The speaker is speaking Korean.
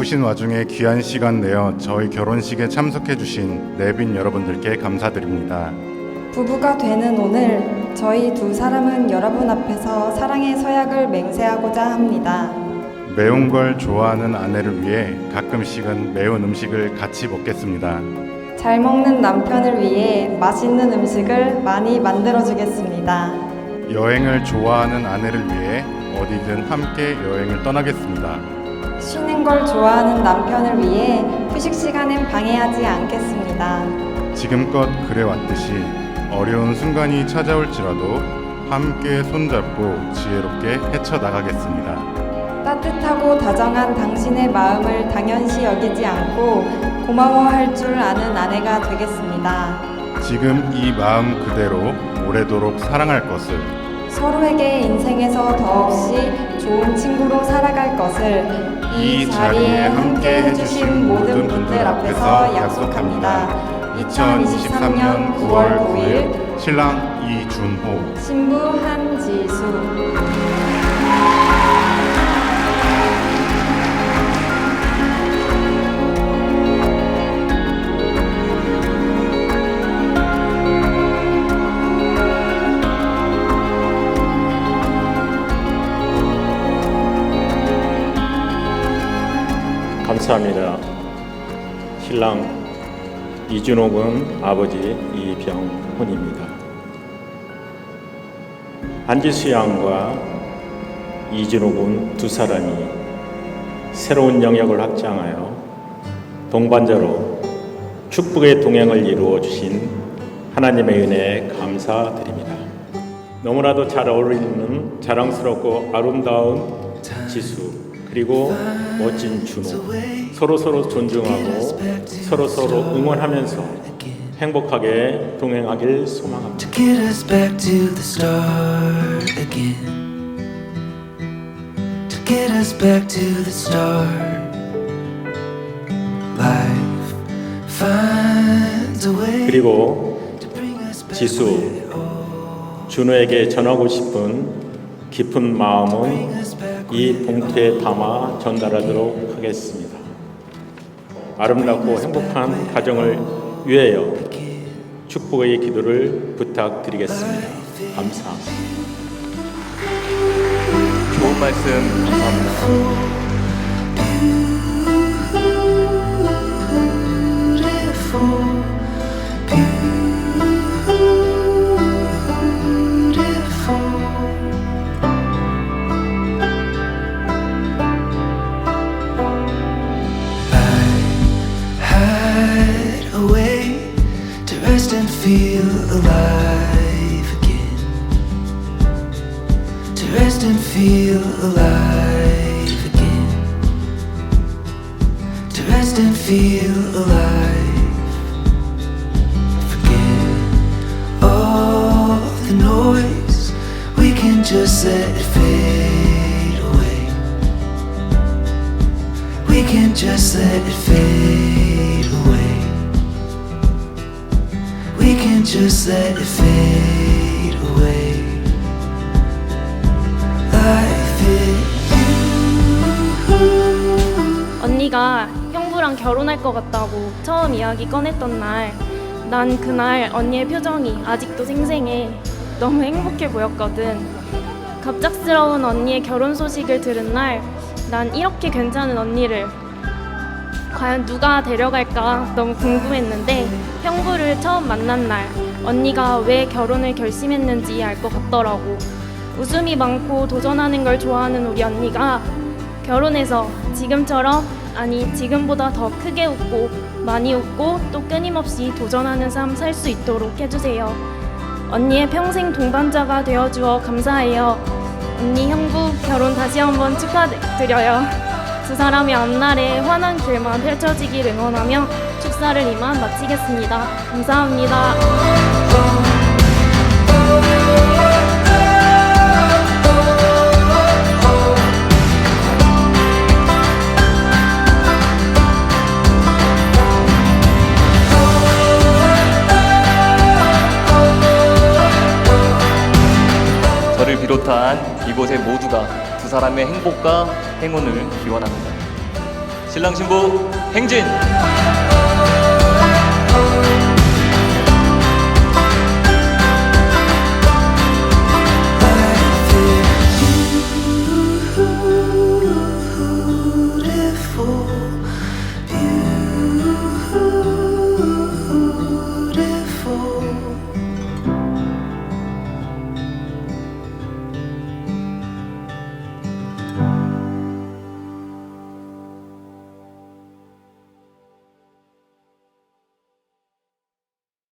바쁘신 와중에 귀한 시간 내어 저희 결혼식에 참석해 주신 내빈 여러분들께 감사드립니다. 부부가 되는 오늘 저희 두 사람은 여러분 앞에서 사랑의 서약을 맹세하고자 합니다. 매운 걸 좋아하는 아내를 위해 가끔씩은 매운 음식을 같이 먹겠습니다. 잘 먹는 남편을 위해 맛있는 음식을 많이 만들어 주겠습니다. 여행을 좋아하는 아내를 위해 어디든 함께 여행을 떠나겠습니다. 쉬는 걸 좋아하는 남편을 위해 휴식 시간엔 방해하지 않겠습니다. 지금껏 그래왔듯이 어려운 순간이 찾아올지라도 함께 손잡고 지혜롭게 헤쳐나가겠습니다. 따뜻하고 다정한 당신의 마음을 당연시 여기지 않고 고마워할 줄 아는 아내가 되겠습니다. 지금 이 마음 그대로 오래도록 사랑할 것을 서로에게 인생에서 더없이 좋은 친구로 살아갈 것을 이 자리에 함께 해주신 모든 분들 앞에서 약속합니다. 2023년 9월 9일 신랑 이준호 신부 한지수 감사합니다. 신랑 이준호 군 아버지 이병훈입니다. 안지수 양과 이준호 군두 사람이 새로운 영역을 확장하여 동반자로 축복의 동행을 이루어 주신 하나님의 은혜에 감사드립니다. 너무나도 잘 어울리는 자랑스럽고 아름다운 지수 그리고 멋진 준호 서로 서로 존중하고 서로 서로 응원하면서 행복하게 동행하길 소망합니다. get us back to the start start. Life finds a way 그리고 지수. 준호에게 전하고 싶은 깊은 마음은 이 봉투에 담아 전달하도록 하겠습니다. 아름답고 행복한 가정을 위하여 축복의 기도를 부탁드리겠습니다. 감사합니다. 좋은 말씀 감사합니다. Feel alive again. To rest and feel alive again. To rest and feel alive. Forget all the noise. We can just let it fade away. We can just let it fade Can just let it fade away. Life is. 언니가 형부랑 결혼할 것 같다고 처음 이야기 꺼냈던 날, 난 그날 언니의 표정이 아직도 생생해. 너무 행복해 보였거든. 갑작스러운 언니의 결혼 소식을 들은 날, 난 이렇게 괜찮은 언니를 과연 누가 데려갈까 너무 궁금했는데 형부를 처음 만난 날 언니가 왜 결혼을 결심했는지 알 것 같더라고. 웃음이 많고 도전하는 걸 좋아하는 우리 언니가 결혼해서 지금처럼 아니 지금보다 더 크게 웃고 많이 웃고 또 끊임없이 도전하는 삶 살 수 있도록 해주세요. 언니의 평생 동반자가 되어주어 감사해요. 언니 형부 결혼 다시 한번 축하드려요. 두 사람의 앞날에 환한 길만 펼쳐지길 응원하며 축사를 이만 마치겠습니다. 감사합니다. 저를 비롯한 이곳의 모두가 두 사람의 행복과 행운을 기원합니다. 신랑 신부 행진!